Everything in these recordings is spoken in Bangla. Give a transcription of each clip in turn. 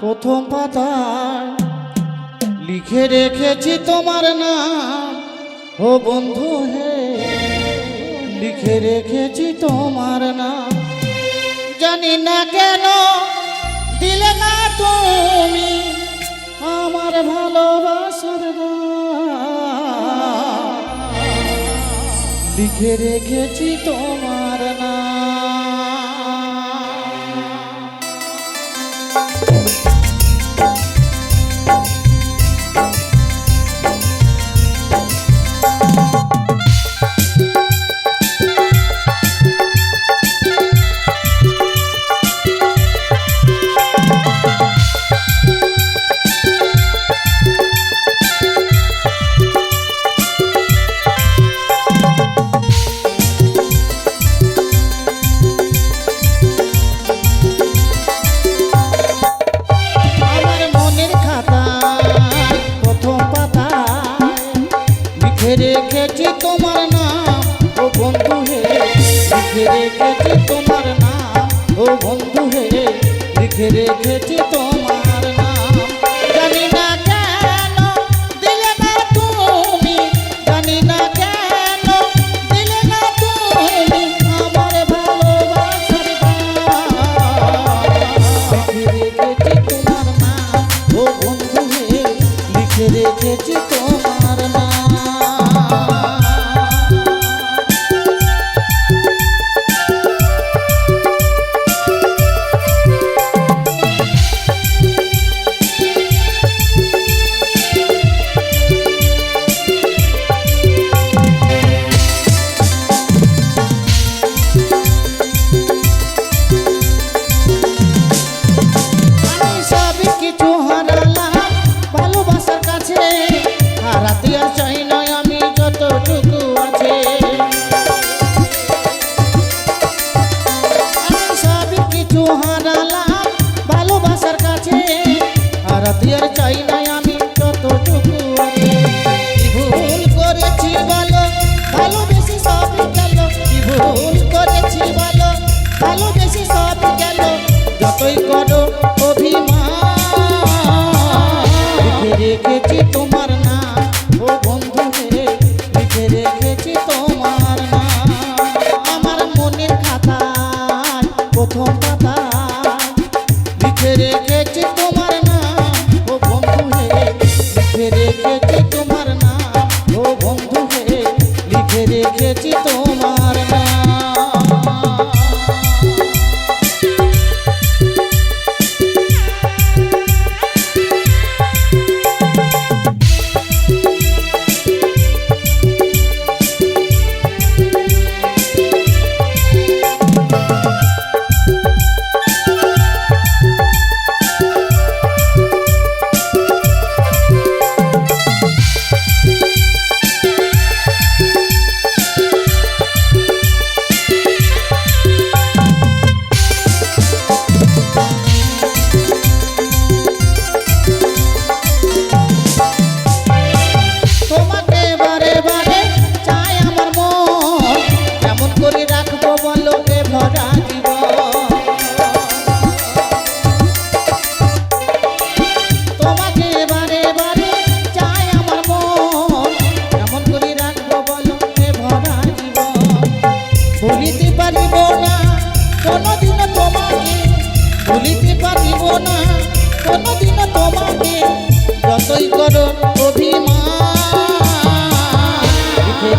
প্রথম পাতায় লিখে রেখেছি তোমার নাম। ও বন্ধু হে, লিখে রেখেছি তোমার নাম। জানি না কেন দিলে না তুমি আমার ভালোবাসার লিখে রেখেছি তোমার লিখে রেখেছি তোমার নাম। ও বন্ধু হে লিখে রেখেছি তোমার হারাতে আর চাই কোনোদিনও তোমাকে ভুলিতে পারিব না। কোনোদিনও তোমাকে, যতই করো অভিমান।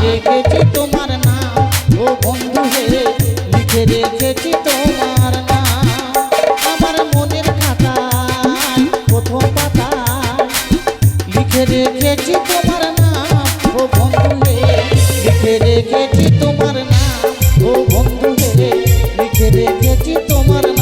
রেখেছি তোমার নাম, ও বন্ধু হে, লিখে রেখেছি তোমার নাম। আমার মনের খাতায় প্রথম পাতায় লিখে রেখেছি তোমার নাম, ও বন্ধু হে, লিখে রেখেছি তোমার নাম। রেখেছি তোমার